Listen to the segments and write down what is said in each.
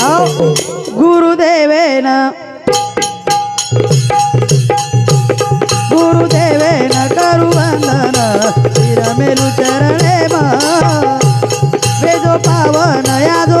हो गुरुदेवेन. गुरुदेवेन करू वंदन शिरमेलू चरणे वेजो पावन यादो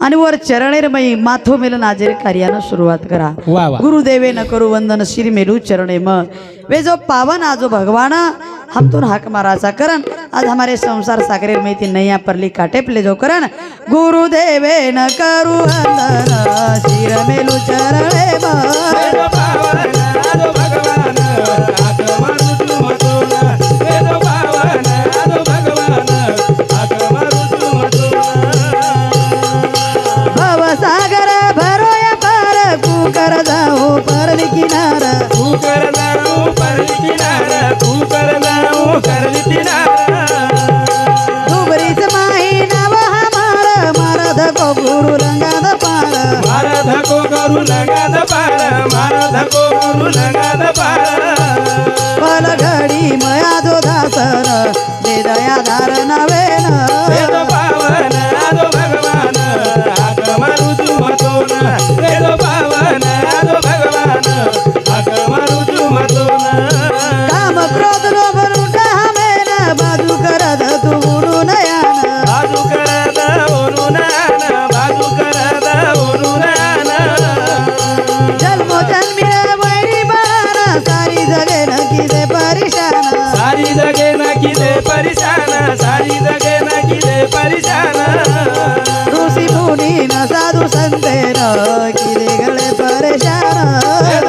आणि वर चरणेरमयी माथो मेल नाजेर कार्यानं सुरुवात करा. गुरुदेवे न करू वंदन श्री मेलू चरणे म. वे जो पावन आजो भगवान हमतून हाक माराचा करण. आज हमारे संसार सागरे में ती नैया परली काटे प्ले जो करण. गुरुदेवे न करू वंदन मेलू चरणे म. किनार कुकर जाऊ परली किनारा कुकर जाऊ करली किनारा दुबरीच माही नाव हमार मारद को गुरु रंगाद पार. मारा धको करू लगाद पार. मारा धको करू लगाद सारी जगे ना किदे परिशान सारी जगे ना किदे परिशान. ऋषी मुनी न साधू संतेन किले गळे परेशान.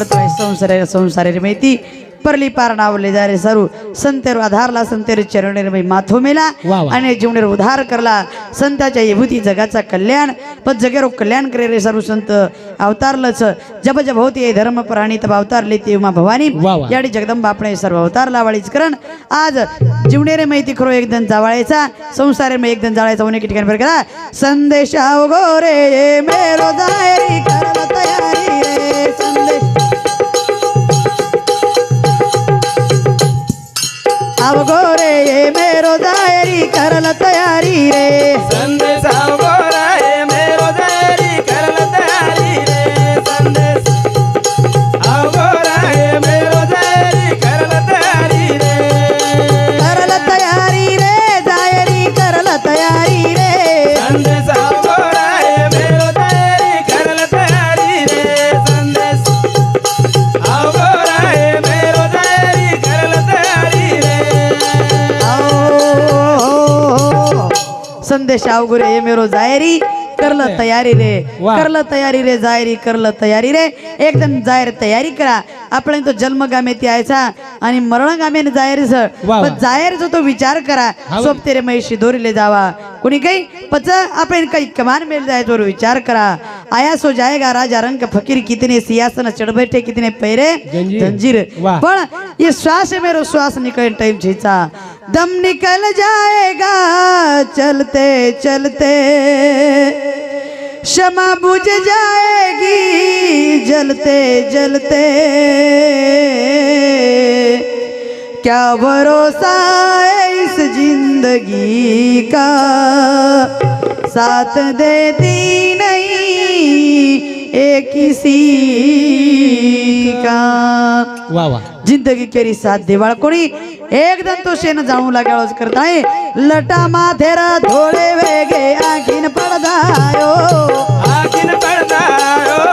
करतोय. संसार संसारे माहिती परली पार नावले जा रे सरू. संतेर आधारला संतेर चरणेर मै माथो मेला. आणि जीवनेर उद्धार करला. संताच्या विभूती जगाचा कल्याण. पण जगेरो कल्याण करे रे सर्व संत. अवतारलच. जब जब होती धर्म प्राणी तब अवतारले ते उमा भवानी. याडी जगदंबा आपण सर्व अवतार लावाळीच करण. आज जीवनेरे माहिती खरो एकदम जावाळायचा संसारे मै एकदम जाळायचा उन्हे ठिकाणी बरं करा. संदेश गोरे ये मेरो दायरी करला तयारी रे. संदेश अवगोरे ये मेरो दायरी करल तयारी रे। संदेश अवघोरा आओ, संदेश अवगुरे ये मेरो जायरी. करलं तयारी रे. करलं तयारी रे जायरी करलं तयारी रे एकदम जाहीर तयारी करा. आपण तो जन्म गामे ती यायचा आणि मरण गामे जाहीर वा. पण जाहीर तो विचार करा. हा. सोबते रे मैशी दोरीले जावा. कोणी काही? पच आपण काही कमान मिल जाए तो विचार करा. आया सो जाएगा राजा रंग फकीर कितने सियासन चढ़ बैठे कितने पैरे जंजीर. पण ये श्वास है मेरो श्वास निकल टाइम छीचा दम निकल जाएगा चलते चलते. क्षमा बुझ जाएगी जलते जलते। क्या भरोसा है इस ज़िंदगी का? साथ देती नहीं एक किसी का। वाह वाह। ज़िंदगी केरी साथ देवाळ कोणी एकदम तो शेण जाणू लागाळच करताय लटा माथेरा धोळे वेगे आखीन पडदायो. आखीन पडदायो.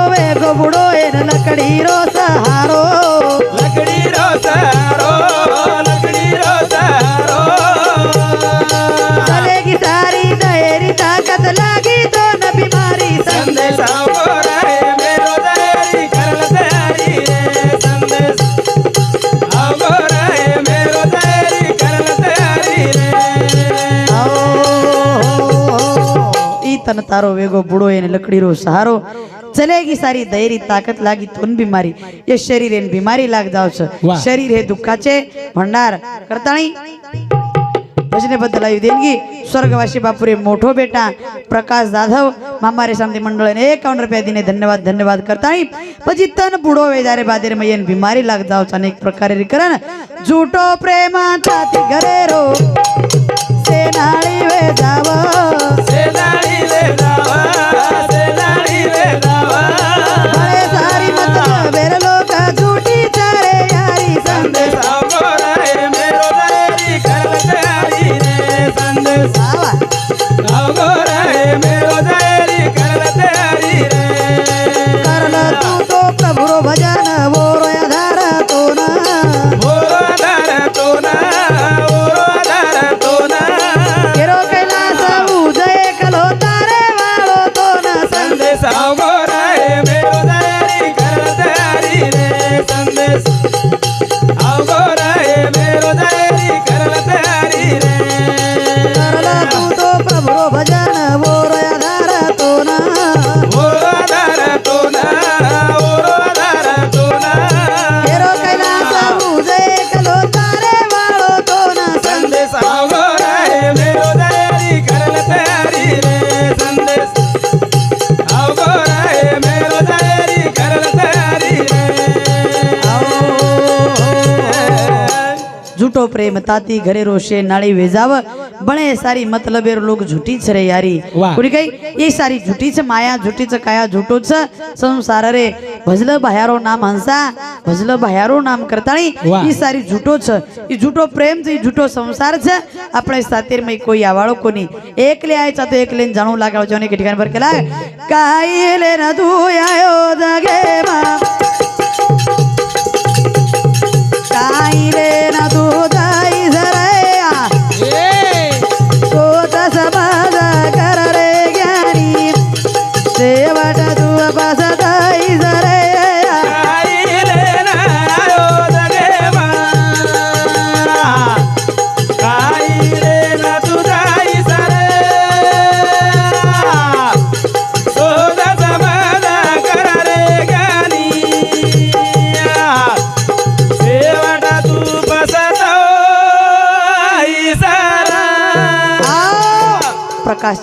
ईतन तारो वेगो बुडो एन लकडी रो सहारो लकड़ी रो सारो लकड़ी रो सारो चलेगी सारी दहेरी ताकत लागी तो न बीमारी संदेश चलेगी सारी दैरी ताकत लागी तुन बीमारी। ये शरीर एन बीमारी लाग जावचं। शरीर हे दुःखाचे भंडार। करताळी भजनेबद्दल आई देणगी। स्वर्गवासी बापुरे मोठो बेटा प्रकाश जाधव मामारे शांती मंडळाने एकावन्न रुपया दिने धन्यवाद धन्यवाद करता पजी तन बुडो वेदारे बादेर मयन बिमारी लाग जावचा अनेक प्रकारे करण झुटो प्रेमाचा घरे रो सेनाळी वेदावा प्रेम ताती घरे रोशे नाळी वेजाव. बळे सारी मतलब लोक झुटीच रे यारी. कुणी काही? ये सारी झुटीच माया झुटीच काया झुटूच. संसार रे. भजलं भयारो नाम हंसा. भजलं भयारो नाम करता ही सारी झुटोच. ही झुटो प्रेम झुटो संसार छ आपण सातीर मी कोई आवाळो कोणी. एकले यायचा तो एकले जाणू लागावं जाऊन एक ठिकाणी बरं केला काय ले ना तू आयो जागे मा.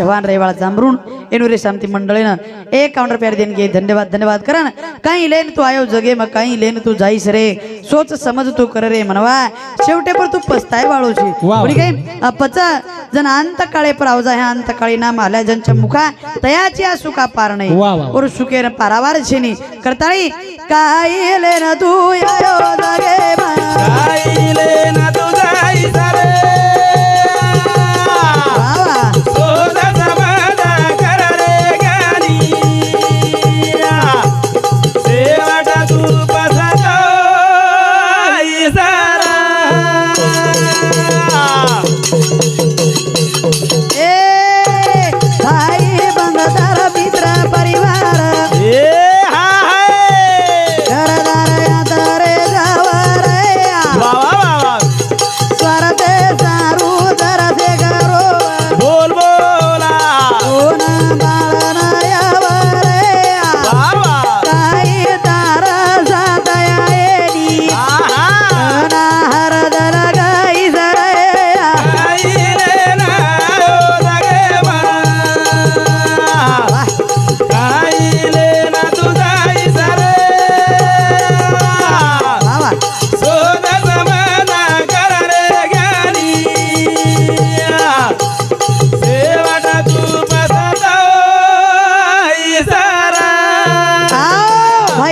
चव्हाण रेवाळ जांभरून एनुरे शांती मंडळीनं. एक काउंटर प्यार देन घे. धन्यवाद धन्यवाद. करा ना. काही लेन तू आयो जगे मग काही लेन तू जाईस रे. सोच समज तू कर रे म्हणवा. शेवटे पर तू पस्ताय बाळूची पच जन अंत काळे पर आवजा ह्या अंत काळी नाम आल्या ज्यांच्या मुखा तयाची आ सुका पार नाही. और सुकेर पारावार छेनी. करताळी काही लेन तू आयो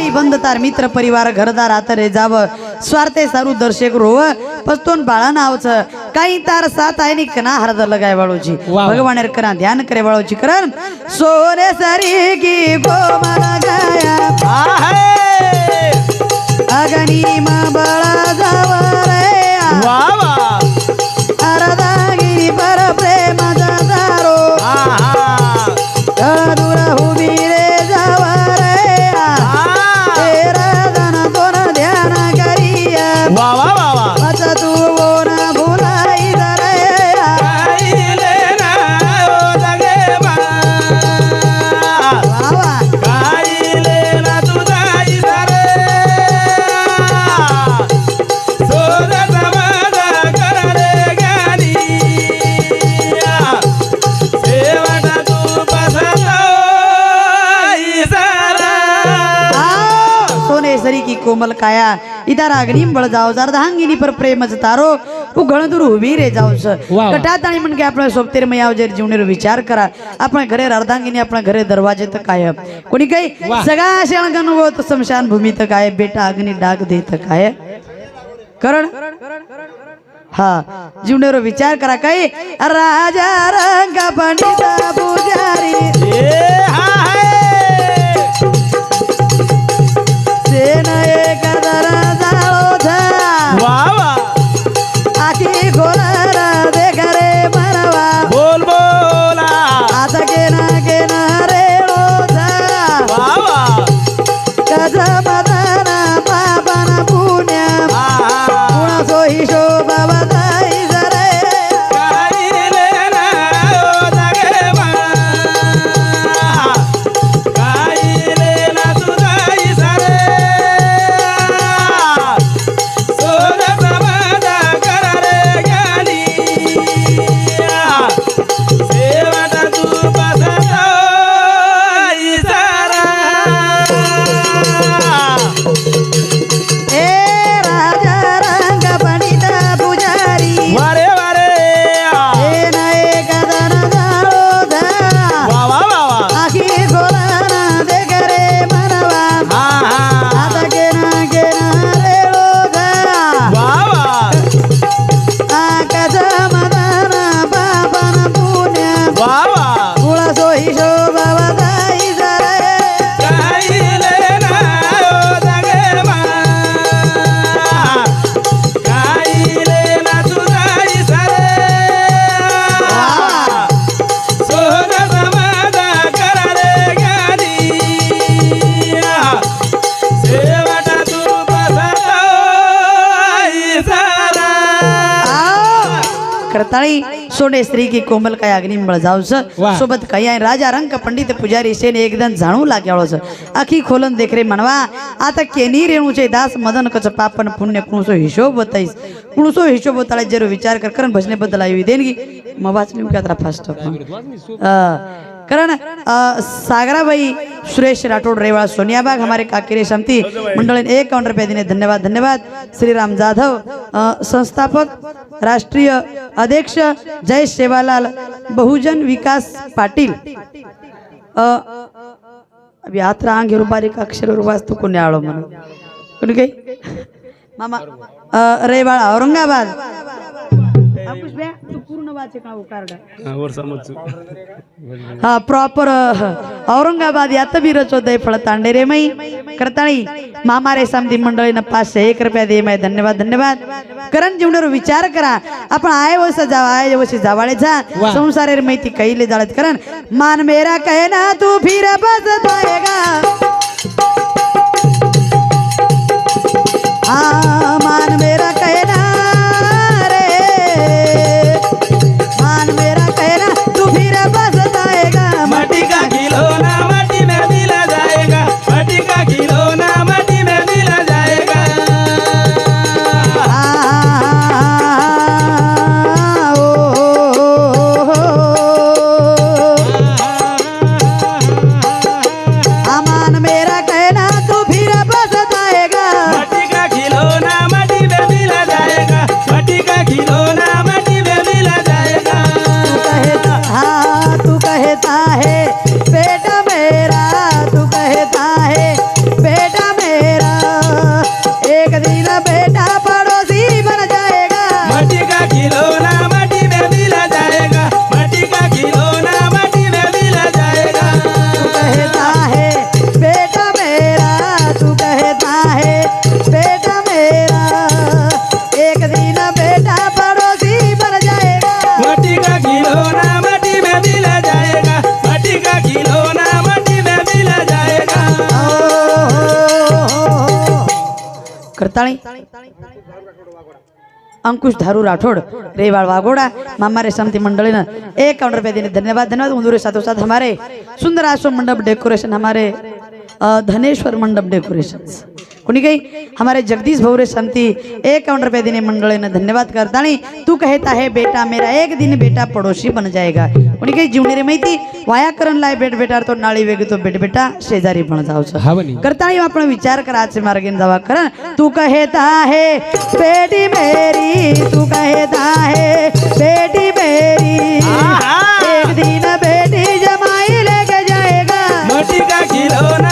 भाई बंद तार मित्र परिवार घरदार आतरे जाव. स्वार्थे सारू दर्शक रोव. पस्तोन बाळा नावच. काही तार साथ आहे नि कना हरद लगाय बाळूची. भगवान करा ध्यान करे बाळूची करण. सोने सरी की गोमन गाया. आहे अगनी मा बाळा जाव रे वा वा की काया. इधर अग्निम बळ जाओ जर धांगिनी पर प्रेमच तारो. तू गणदूर उभी रे जाऊस. वा. कटात आणि म्हणजे आपल्या सोबतेर मयाव जर जीवनेर विचार करा. आपण घरे अर्धांगिनी आपल्या घरे दरवाजे तर काय कोणी काही. सगळा शेण होत समशान भूमी तर काय बेटा अग्नी डाग देत काय करण? हा. जीवनेर विचार करा काही. राजा रंग पंडित सेन एक दर जाओ था वा वा. आखी खोलर देख रे मनवा बोल बोला आता केना केना रे रोजा वा वा. कज करताळी सोने स्त्री की कोमल काय अग्नि वाह. सोबत काही आहे राजा रंक पंडित पुजारी सेन एकदम जाणू लाग्याळो छ आखी खोलन देखरे म्हणवा आता केनी रेणूचे दास मदन कच पापन पुण्य कुणसो हिशोब बताईस. कुणसो हिशोब बताळा जरो विचार कर करण भजने बद्दल आई देणगी मग वाचली फास्ट कारण सागराबाई सुरेश राठौड़ रेवाड़ सोनियाबाग हमारे काकेरे समिति मंडल ने एक काउंटर पे दिने धन्यवाद धन्यवाद. श्री राम जाधव संस्थापक राष्ट्रीय अध्यक्ष जय सेवालाल बहुजन विकास पाटील. अ, अभी आत्रा आंगे बारीक अक्षर वाचतो कोणी आळो म्हणून कोणी काही मामा रेवाड़ औरंगाबाद. अंकुश भैया, तू पूर्ण वाचे का वो कार्ड? वर समजू. हा प्रॉपर औरंगाबाद यात बी रचोदय फळ तांडेरे मई. करताळी मामारे समधी मंडळीनं पाचशे एक रुपया दे माय धन्यवाद धन्यवाद. करण जीवनावर विचार करा. आपण आय वस जावा आय वशी जावाळे जा. वा. संसारेर मैती कैले जाळत. करण मान मेरा कहे ना तू फिर बस हाँ मान मेरा करताळी अंकुश धारू राठौड़ रेवाड़ वागोड़ा मामारे समिति मंडली ने एक काउंटर पे देने धन्यवाद धन्यवाद उन्दूरे साथों साथ हमारे सुंदर आश्रम मंडप डेकोरेशन हमारे अ, धनेश्वर मंडप डेकोरेशन कोणी काही? हमारे जगदीश भवरे समिति एक काउंटर पे देने मंडली ने धन्यवाद करताणी तू कहता है बेटा मेरा एक दिन बेटा पड़ोसी बन जाएगा। कोणी काही जीवनेरे माहिती? वाया करण लाय बेट बेटार तो नाळी वेग तो बेट बेटा शेजारी पण जावचं करताळी आपण विचार करायचे मार्गे जावा करण तू कहता है बेटी मेरी तू कहता है बेटी मेरी। एक दिन बेटी जमाई लेके जाएगा। माटी का खिलौना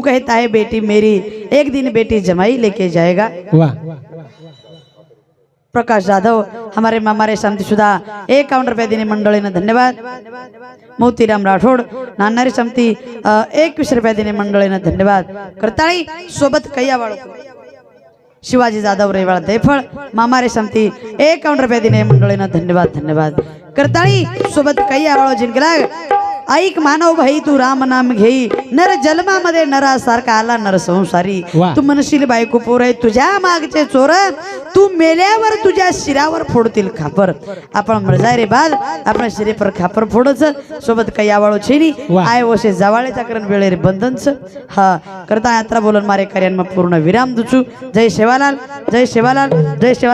तू कहता है बेटी मेरी एक दिन बेटी जमाई लेके जाएगा। वा प्रकाश जाधव हमारे हमारे शांतिशुदा एक काउंटर पे देने मंडली ने धन्यवाद। मोतीराम राठौड़ नानारी समिति अ, एकवीस रुपया देने मंडळी ने धन्यवाद। करताळी सोबत कैया बाळको शिवाजी जाधव रेवाळ देफळ मामारे समिति एक काउंटर पे देने मंडळी ने धन्यवाद धन्यवाद। करताळी सोबत कैया बाळो जिंकला ऐक मानव भाई तू राम नाम घेई. नर जन्मामध्ये नरासारखा आला नर संसारी. तू म्हणशील बायको पोर आहे तुझ्या मागचे चोर. तू मेल्यावर तुझ्या शिरावर फोडतील खापर. आपण मरजाय रे बाद आपण शिरे पर खापर फोडच. सोबत काही आवाळो छेनी. आय वसे जावाळेचा करण वेळे रे बंधनच. हा. करता यात्रा बोलन मारे कार्यान पूर्ण विराम दुचू. जय शेवालाल जय शेवालाल जय शेवालाल.